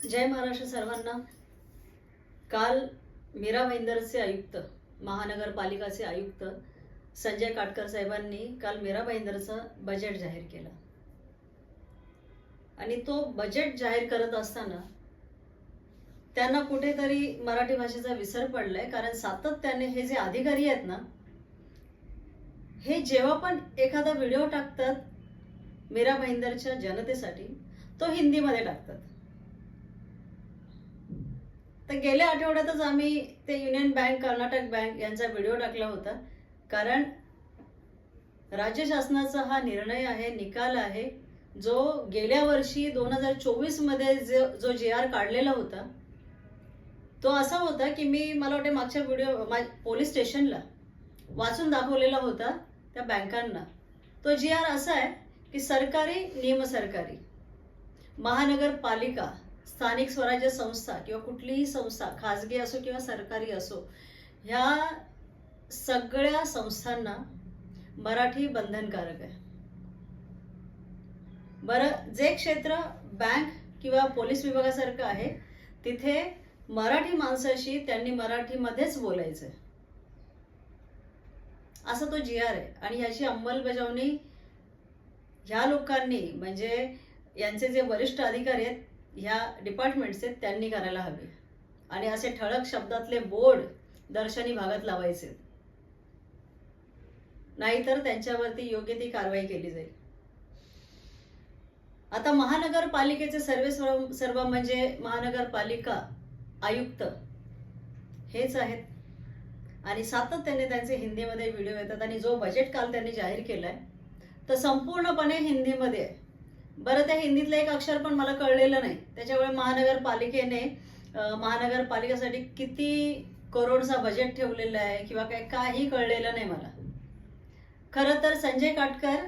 जय महाराष्ट्र सर्वांना. काल मीरा भाईंदरचे आयुक्त महानगरपालिकाचे आयुक्त संजय काटकर साहेबांनी काल मीरा भाईंदरचं बजेट जाहीर केलं. आणि तो बजेट जाहीर करत असताना त्यांना कुठेतरी मराठी भाषेचा विसर पडलाय कारण सातत्याने हे जे अधिकारी आहेत ना हे जेव्हा पण एखादा व्हिडिओ टाकतात मीरा भाईंदरच्या जनतेसाठी तो हिंदीमध्ये टाकतात. तर गेल्या आठवड्यातच आम्ही ते युनियन बँक कर्नाटक बँक यांचा व्हिडिओ टाकला होता. कारण राज्य शासनाचा हा निर्णय आहे निकाल आहे जो गेल्या वर्षी दोन हजार चोवीसमध्ये जो जो जे आर काढलेला होता तो असा होता की मी मला वाटते मागच्या व्हिडिओ मा पोलीस स्टेशनला वाचून दाखवलेला होता त्या बँकांना. तो जी आर असा आहे की सरकारी नियमसरकारी. महानगरपालिका स्थानिक स्वराज्य संस्था किंवा कुठलीही संस्था खाजगी असो किंवा सरकारी असो ह्या सगळ्या संस्थांना मराठी बंधनकारक आहे. बरं जे क्षेत्र बँक किंवा पोलीस विभागासारखं आहे तिथे मराठी माणसाशी त्यांनी मराठीमध्येच बोलायचं असा तो जी आर आहे आणि ह्याची अंमलबजावणी ह्या लोकांनी म्हणजे यांचे जे वरिष्ठ अधिकारी आहेत ह्या डिपार्टमेंटचे त्यांनी करायला हवे. आणि असे ठळक शब्दातले बोर्ड दर्शनी भागात लावायचे. नाहीतर त्यांच्यावरती योग्य ती कारवाई केली जाईल. आता महानगरपालिकेचे सर्वे सर्व सर्व म्हणजे महानगरपालिका आयुक्त हेच आहेत. आणि सातत्याने त्यांचे हिंदीमध्ये व्हिडिओ येतात आणि जो बजेट काल त्यांनी जाहीर केलाय तर संपूर्णपणे हिंदीमध्ये आहे. बरं त्या हिंदीतलं एक अक्षर पण मला कळलेलं नाही. त्याच्यामुळे महानगरपालिकेने महानगरपालिकेसाठी किती करोडचा बजेट ठेवलेला आहे किंवा काय काही कळलेलं नाही मला. खरं तर संजय काटकर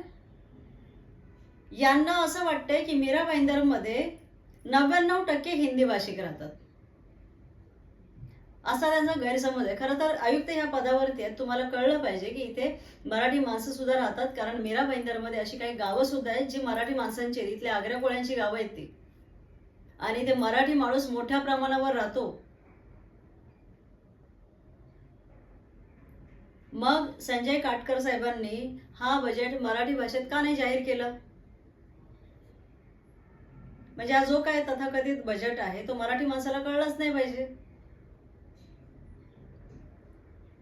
यांना असं वाटतंय की मीरा भाईंदरमध्ये नव्याण्णव टक्के हिंदी भाषिक राहतात. असा त्यांचा गैरसमज आहे. खरं तर आयुक्त ह्या पदावरती आहेत. तुम्हाला कळलं पाहिजे की इथे मराठी माणसं सुद्धा राहतात. कारण मीरा भाईंदरमध्ये अशी काही गावं सुद्धा आहेत जी मराठी माणसांची आहेत. इथल्या आग्रा कोळ्यांची गावं आहेत ती. आणि ते मराठी माणूस मोठ्या प्रमाणावर राहतो. मग संजय काटकर साहेबांनी हा बजेट मराठी भाषेत का नाही जाहीर केलं? म्हणजे हा जो काय तथाकथित बजेट आहे तो मराठी माणसाला कळलाच नाही पाहिजे.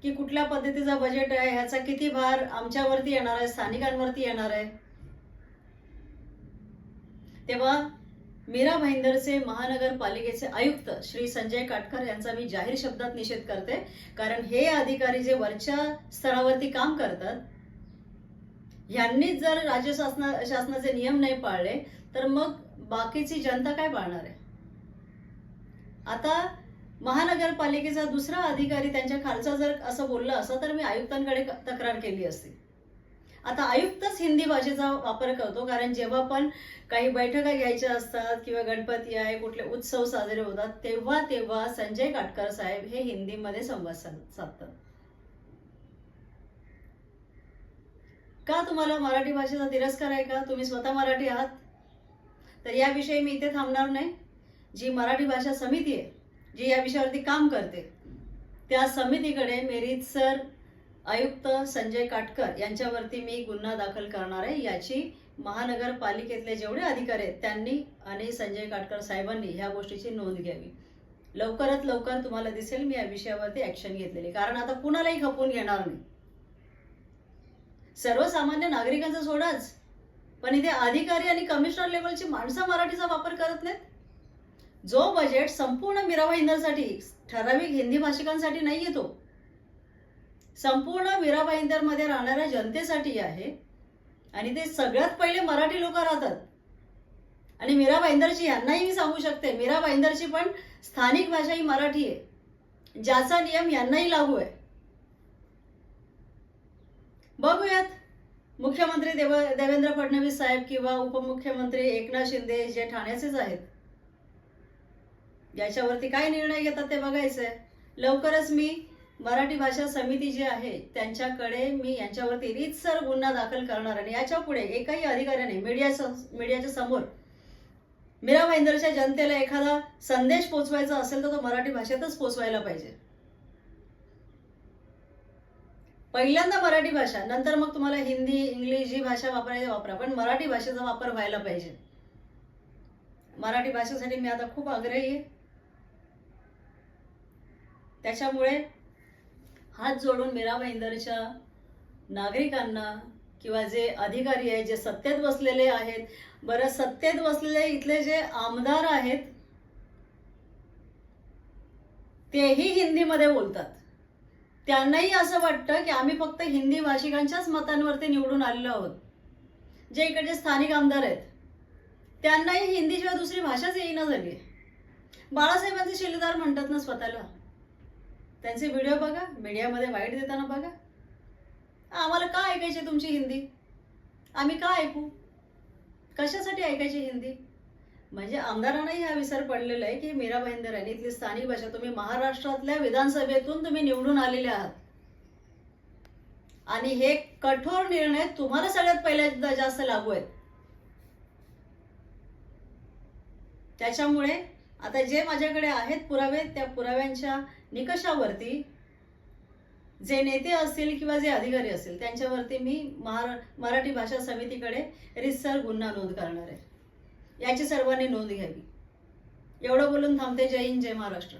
की कुठल्या पद्धतीचा बजेट आहे ह्याचा किती भार आमच्यावरती येणार आहे स्थानिकांवरती येणार आहे? तेव्हा मीरा भाईंदरचे महानगरपालिकेचे आयुक्त श्री संजय काटकर यांचा मी जाहीर शब्दात निषेध करते. कारण हे अधिकारी जे वरच्या स्तरावरती काम करतात यांनीच जर राज्य शासना शासनाचे नियम नाही पाळले तर मग बाकीची जनता काय पाळणार आहे? आता महानगरपालिकेचा दुसरा अधिकारी त्यांच्या खालचा जर असं बोललं असं तर मी आयुक्तांकडे तक्रार केली असती. आता आयुक्तच हिंदी भाषेचा वापर करतो कारण जेव्हा पण काही बैठका घ्यायच्या असतात किंवा गणपती आहे कुठले उत्सव साजरे होतात तेव्हा तेव्हा संजय काटकर साहेब हे हिंदीमध्ये संवाद साधतात. का तुम्हाला मराठी भाषेचा तिरस्कार आहे का? तुम्ही स्वतः मराठी आहात. तर याविषयी मी इथे थांबणार नाही. जी मराठी भाषा समिती आहे जी या विषयावरती काम करते. त्या समितीकडे मेरीत सर आयुक्त संजय काटकर यांच्यावरती मी गुन्हा दाखल करणार आहे. याची महानगरपालिकेतले जेवढे अधिकारी आहेत त्यांनी आणि संजय काटकर साहेबांनी ह्या गोष्टीची नोंद घ्यावी. लवकरात लवकर तुम्हाला दिसेल मी या विषयावरती ऍक्शन घेतलेली. कारण आता कुणालाही खपून घेणार नाही. सर्वसामान्य नागरिकांचा सोडाच पण इथे अधिकारी आणि कमिशनर लेवलची माणसं मराठीचा वापर करत नाहीत. जो बजेट संपूर्ण मीरा भाईंदरसाठी ठराविक हिंदी भाषिकांसाठी नाही येतो संपूर्ण मीरा इंदरमध्ये राहणाऱ्या जनतेसाठी आहे. आणि ते सगळ्यात पहिले मराठी लोक राहतात. आणि मीरा भाईंदरची यांनाही मी सांगू शकते मीरा भाईंदरची पण स्थानिक भाषा ही मराठी आहे. ज्याचा नियम यांनाही लागू आहे. बघूयात. मुख्यमंत्री देव देवेंद्र फडणवीस साहेब किंवा उपमुख्यमंत्री एकनाथ शिंदे जे ठाण्याचेच आहेत. याच्यावरती काय निर्णय घेतात ते बघायचंय. लवकरच मी मराठी भाषा समिती जी आहे त्यांच्याकडे मी यांच्यावरती रीतसर गुन्हा दाखल करणार आणि याच्यापुढे एकाही अधिकाऱ्याने मीडिया मीडियाच्या समोर. मीरा भाईंदरच्या जनतेला एखादा संदेश पोचवायचा असेल तर तो मराठी भाषेतच पोचवायला पाहिजे. पहिल्यांदा मराठी भाषा नंतर मग तुम्हाला हिंदी इंग्लिश ही भाषा वापरायची वापरा पण मराठी भाषेचा वापर व्हायला पाहिजे. मराठी भाषेसाठी मी आता खूप आग्रही आहे. त्याच्यामुळे हात जोडून मीरा भाईंदरच्या नागरिकांना किंवा जे अधिकारी आहेत जे सत्तेत बसलेले आहेत बरं सत्तेत बसलेले इथले जे आमदार आहेत तेही हिंदीमध्ये बोलतात. त्यांनाही असं वाटतं की आम्ही फक्त हिंदी भाषिकांच्याच मतांवरती निवडून आलेलो आहोत. जे इकडचे स्थानिक आमदार आहेत त्यांनाही हिंदीशिवाय दुसरी भाषाच येईना झाली बाळासाहेबांचे शिलेदार म्हणतात ना स्वतःला. त्यांचे व्हिडिओ बघा मीडियामध्ये वाईट देताना बघा. आम्हाला का ऐकायची तुमची हिंदी? आम्ही का ऐकू? कशासाठी ऐकायची हिंदी? म्हणजे आमदारांनाही हा विसर पडलेला आहे की मीरा भाईंदर यांनी इथली स्थानिक भाषा तुम्ही महाराष्ट्रातल्या विधानसभेतून तुम्ही निवडून आलेले आहात. आणि हे कठोर निर्णय तुम्हाला सगळ्यात पहिल्यांदा जास्त लागू आहेत. त्याच्यामुळे आता जे माझ्याकडे आहेत पुरावे त्या पुराव्यांच्या निकषावरती जे नेते असतील किंवा जे अधिकारी असतील त्यांच्यावरती मी महारा मराठी भाषा समितीकडे रितसर गुन्हा नोंद करणार आहे. याची सर्वांनी नोंद घ्यावी. एवढं बोलून थांबते. जय हिंद जय महाराष्ट्र.